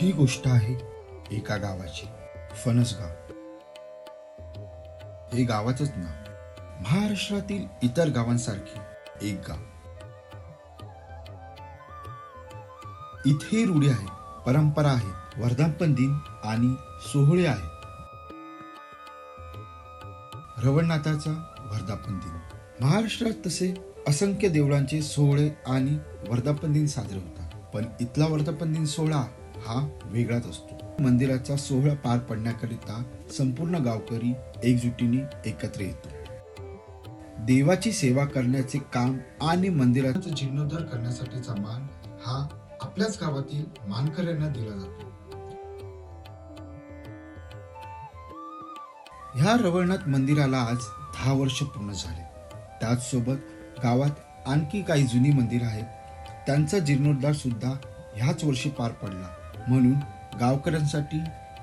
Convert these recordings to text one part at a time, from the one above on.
ही गोष्ट आहे एका गावाची फणसगाव. हे गावाचंच नाव. महाराष्ट्रातील इतर गावांसारखे एक गाव. इथे रूढी आहे परंपरा आहे वर्धापन दिन आणि सोहळे आहेत रवणनाथाचा वर्धापन दिन. महाराष्ट्रात तसे असंख्य देवळांचे सोहळे आणि वर्धापन दिन साजरे होतात. पण इथला वर्धापन दिन सोहळा हा वेगळाच असतो. मंदिराचा सोहळा पार पडण्याकरिता संपूर्ण गावकरी एकजुटीने एकत्र येतो. देवाची सेवा करण्याचे काम आणि मंदिराचा जीर्णोद्धार करण्यासाठीचा मान हा आपल्याच गावातील मानकऱ्यांना दिला जातो. ह्या रवळनाथ मंदिराला आज दहा वर्ष पूर्ण झाले. त्याचसोबत गावात आणखी काही जुनी मंदिर आहेत. त्यांचा जीर्णोद्धार सुद्धा ह्याच वर्षी पार पडला. म्हणून गावकऱ्यांसाठी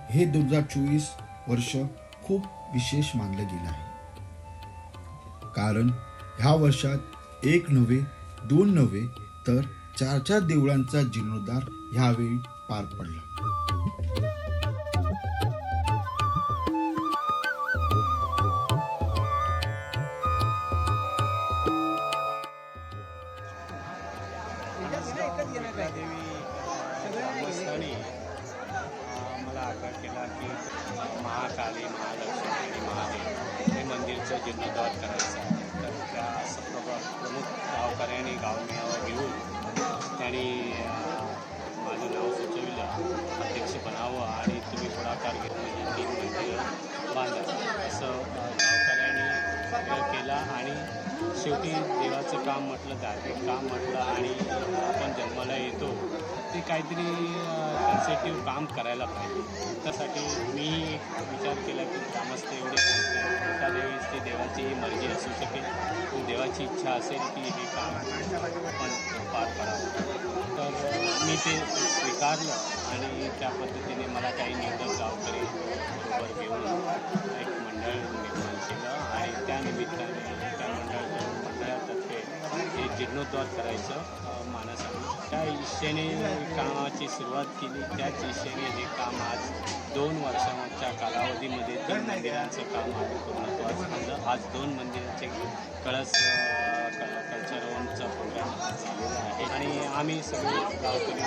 हे दोन हजार चोवीस वर्ष खूप विशेष मानलं गेलं आहे. कारण ह्या वर्षात एक नव्हे दोन नव्हे तर चार चार देवळांचा जीर्णोद्धार ह्यावेळी पार पडला. गावकऱ्यांनी गावमेळावा घेऊन त्यांनी माझं नाव सुचविलं. अध्यक्ष बनावं आणि तुम्ही पुढाकार घेऊन म्हणजे तीन महिने बांधा असं गावकऱ्यांनी केला आणि शेवटी देवाचं काम म्हटलं धार्मिक काम म्हटलं आणि आपण जन्माला येतो. ते काहीतरी कन्सेप्टिव्ह काम करायला पाहिजे. त्यासाठी मी विचार केला की ग्रामस्थ एवढे करतात ते देवाचीही मर्जी असू शकेल. पण देवाची इच्छा असेल की हे काम आपण पार करावं तर मी ते स्वीकारलं आणि त्या पद्धतीने मला काही निवडक गावकरी बरोबर घेऊन एक मंडळ निर्माण केलं. आणि त्यानिमित्ताने हे जीर्णोद्धार करायचं अ, मानस आहे त्या इच्छेने कामाची सुरुवात केली. त्याच इच्छेने हे काम आज दोन वर्षांच्या कालावधीमध्ये दोन मंदिरांचं काम आम्ही पूर्णत्वास झालं आज दोन मंदिरांचे कळस कल्चरवनचा प्रोग्राम झालेला आहे. आणि आम्ही सगळे गावकरी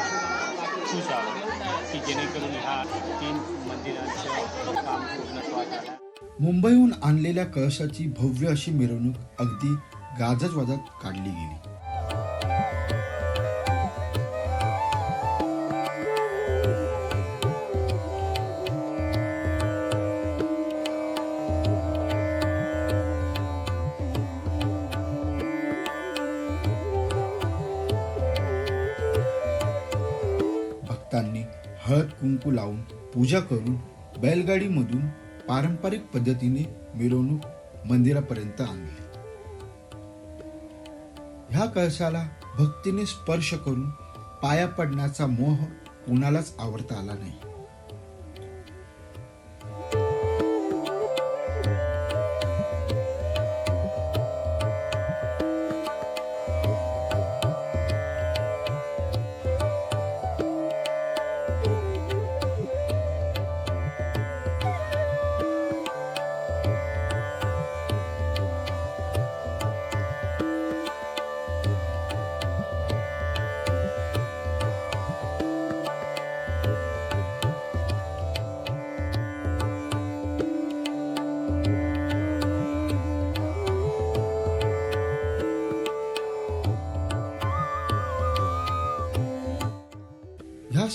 खुश आहोत की जेणेकरून ह्या तीन मंदिरांचं काम पूर्णत्वास आलं मुंबईहून आणलेल्या कळशाची भव्य अशी मिरवणूक अगदी गाजच वाजत काढली गेली. भक्तांनी हळद कुंकू लावून पूजा करून बैलगाडीमधून पारंपरिक पद्धतीने मिरवणूक मंदिरापर्यंत आणली. ह्या कळसाला भक्तीने स्पर्श करून पाया पडण्याचा मोह कुणालाच आवडता आला नाही.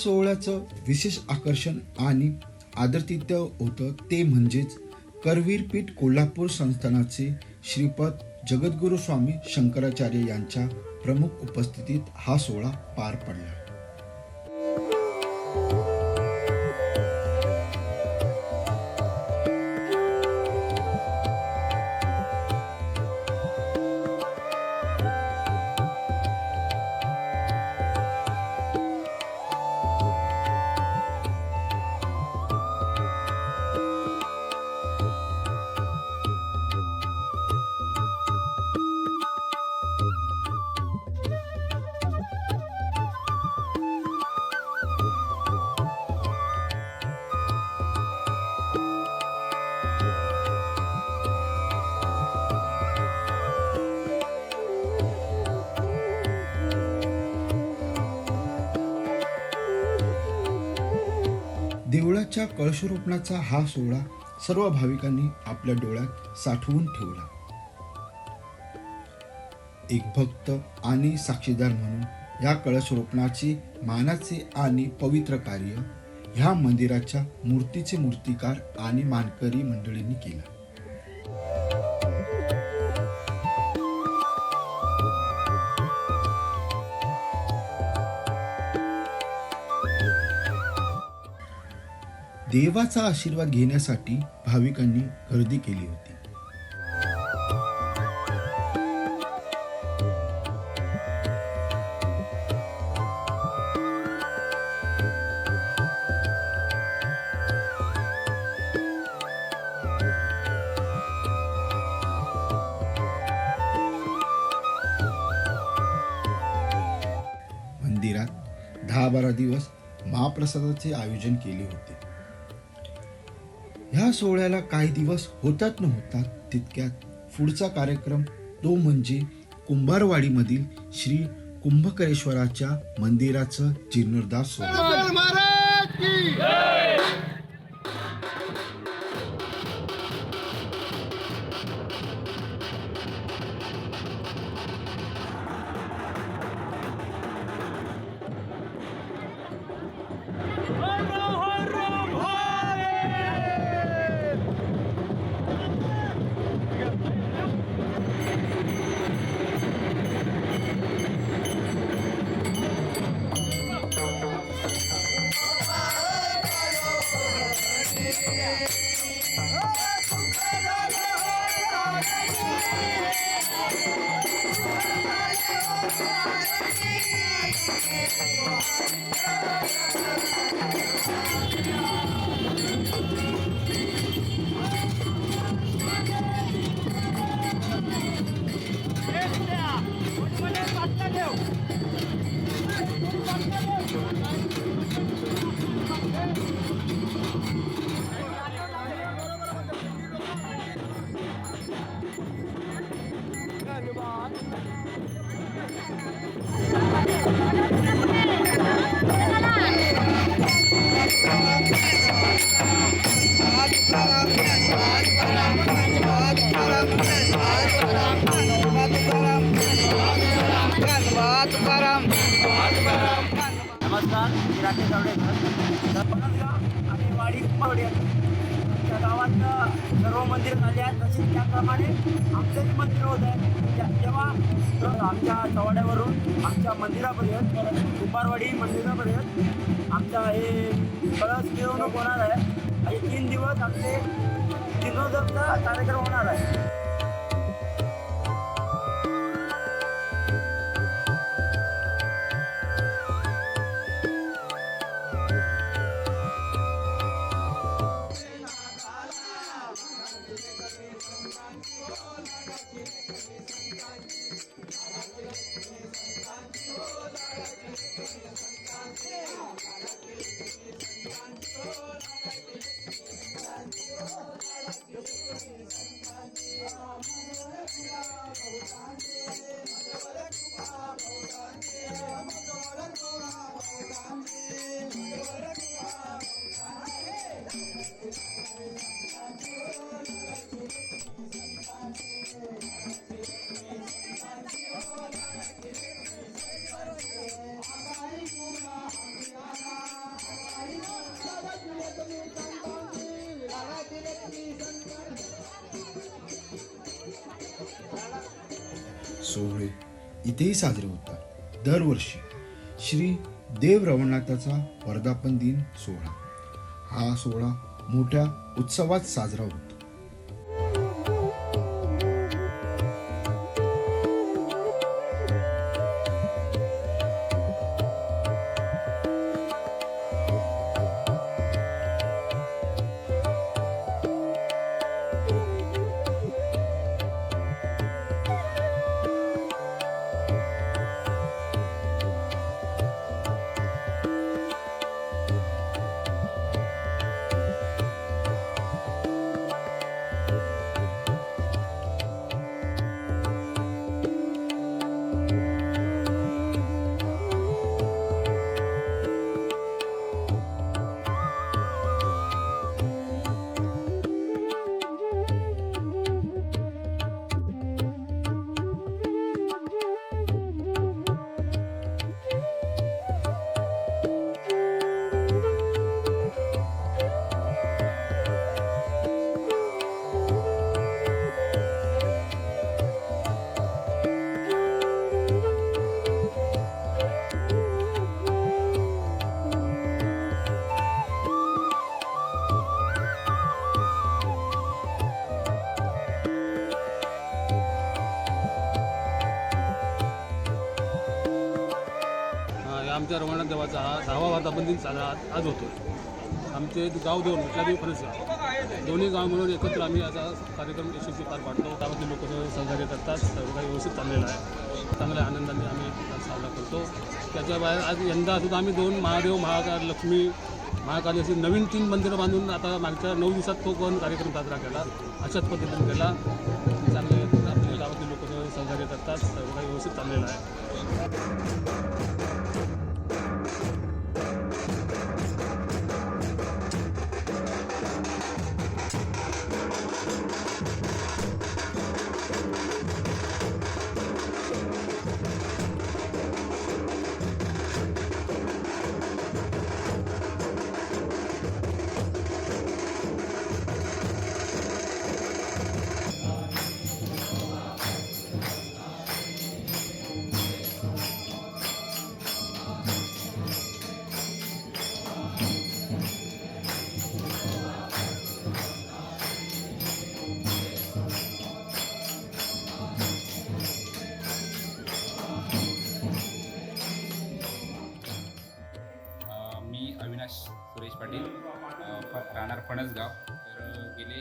सोहळ्याचं विशेष आकर्षण आणि आदरतिथ्य होतं ते म्हणजेच करवीरपीठ कोल्हापूर संस्थानाचे श्रीपद जगद्गुरू स्वामी शंकराचार्य यांच्या प्रमुख उपस्थितीत हा सोहळा पार पडला. मंदिराच्या कळशरोपणाचा हा सोहळा सर्व भाविकांनी आपल्या डोळ्यात साठवून ठेवला. एक भक्त आणि साक्षीदार म्हणून या कळशरोपणाची मानाचे आणि पवित्र कार्य ह्या मंदिराच्या मूर्तीचे मूर्तिकार आणि मानकरी मंडळींनी केला. देवाचा आशीर्वाद घेण्यासाठी भाविकांनी गर्दी केली होती. मंदिरात दहा बारा दिवस महाप्रसादाचे आयोजन केले होते. ह्या सोहळ्याला काही दिवस होतात न होतात तितक्यात पुढचा कार्यक्रम तो म्हणजे कुंभारवाडीमधील श्री कुंभकरेश्वराच्या मंदिराचं जीर्णोद्धार सोहळा. राकेश जावडेकर आणि वाडी कुंभवडी त्या गावात सर्व मंदिरं झाले आहेत तसेच त्याप्रमाणे आमचंही मंदिर होत आहे तेव्हा जेव्हा आमच्या चवाड्यावरून आमच्या मंदिरापर्यंत कुंभारवाडी मंदिरापर्यंत आमचा हे कळस मिरवणूक होणार आहे आणि तीन दिवस आमचे जीर्णोत्सवचा कार्यक्रम होणार आहे इथेही साजरे होतात दरवर्षी श्री देव रवनाथाचा वर्धापन दिन सोहळा. हा सोहळा मोठ्या उत्सवात साजरा होतो. आमच्या हा दहावा वर्धापन दिन साजरा आज- होतो आमचे गाव दोन विटलादेवी परिसर. दोन्ही गाव मिळून एकत्र आम्ही असा कार्यक्रम यशस्वी पार पाडतो. त्यामध्ये लोक सहकार्य करतात. सर्व काही व्यवस्थित चाललेलं आहे. चांगल्या आनंदाने आम्ही साजरा करतो. त्याच्या बाहेर आज यंदा सुद्धा आम्ही दोन महादेव महाकाल लक्ष्मी महाकाली अशी नवीन तीन मंदिरं बांधून आता मागच्या नऊ दिवसात तो पण कार्यक्रम साजरा केला. अशाच पद्धतीने केला. चांगले आपल्या गावातील लोक सहकार्य करतात. सर्व काही व्यवस्थित चाललेलं आहे. फणसगाव. तर गेले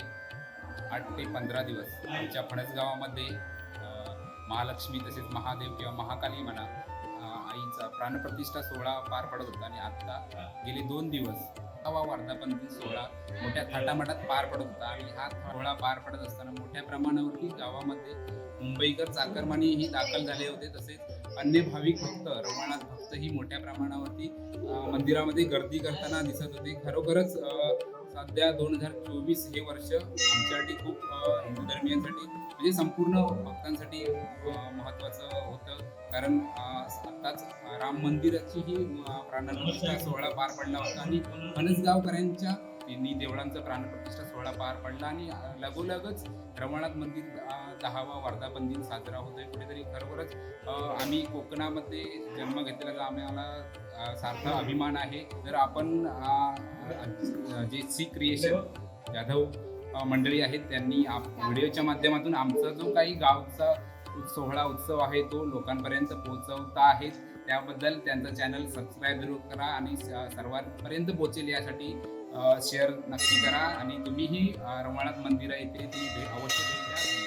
आठ ते पंधरा दिवस आमच्या फणसगावामध्ये महालक्ष्मी तसेच महादेव किंवा महाकाली म्हणा आईचा प्राणप्रतिष्ठा सोहळा पार पडत होता आणि आत्ता गेले दोन दिवस हवा वर्धापन सोहळा मोठ्या थाटामाटात पार पडत होता. आणि हा सोहळा पार पडत असताना मोठ्या प्रमाणावरती गावामध्ये मुंबईकर चाकरमानीही दाखल झाले होते. तसेच अन्य भाविक भक्त रवणानाथ भक्त ही मोठ्या प्रमाणावरती मंदिरामध्ये गर्दी करताना दिसत होते. खरोखरच सध्या दोन हजार चोवीस हे वर्ष आमच्यासाठी खूप हिंदू धर्मियांसाठी म्हणजे संपूर्ण भक्तांसाठी महत्त्वाचं होतं. कारण आत्ताच राम मंदिराची ही प्राणप्रतिष्ठा सोहळा पार पडला होता. आणि फणसगावकरांच्या यांनी देवळांचा प्राणप्रतिष्ठा सोहळा पार पडला आणि लगोलगच रमणाथ मंदिर दहावा वर्धापन दिन साजरा होतोय. कुठेतरी खरोखरच आम्ही कोकणामध्ये जन्म घेतलेला आम्हाला सार्थ अभिमान आहे. जर आपण जे सी क्रिएशन जाधव मंडळी आहेत त्यांनी आप व्हिडिओच्या माध्यमातून आमचा जो काही गावचा सोहळा उत्सव आहे तो लोकांपर्यंत पोहोचवता आहे. त्याबद्दल त्यांचं चॅनल सबस्क्राईब जरूर करा आणि सर्वांपर्यंत पोहोचेल यासाठी शेअर नक्की करा आणि तुम्हीही रंगणाथ मंदिर इथे ती अवश्य भेट द्या.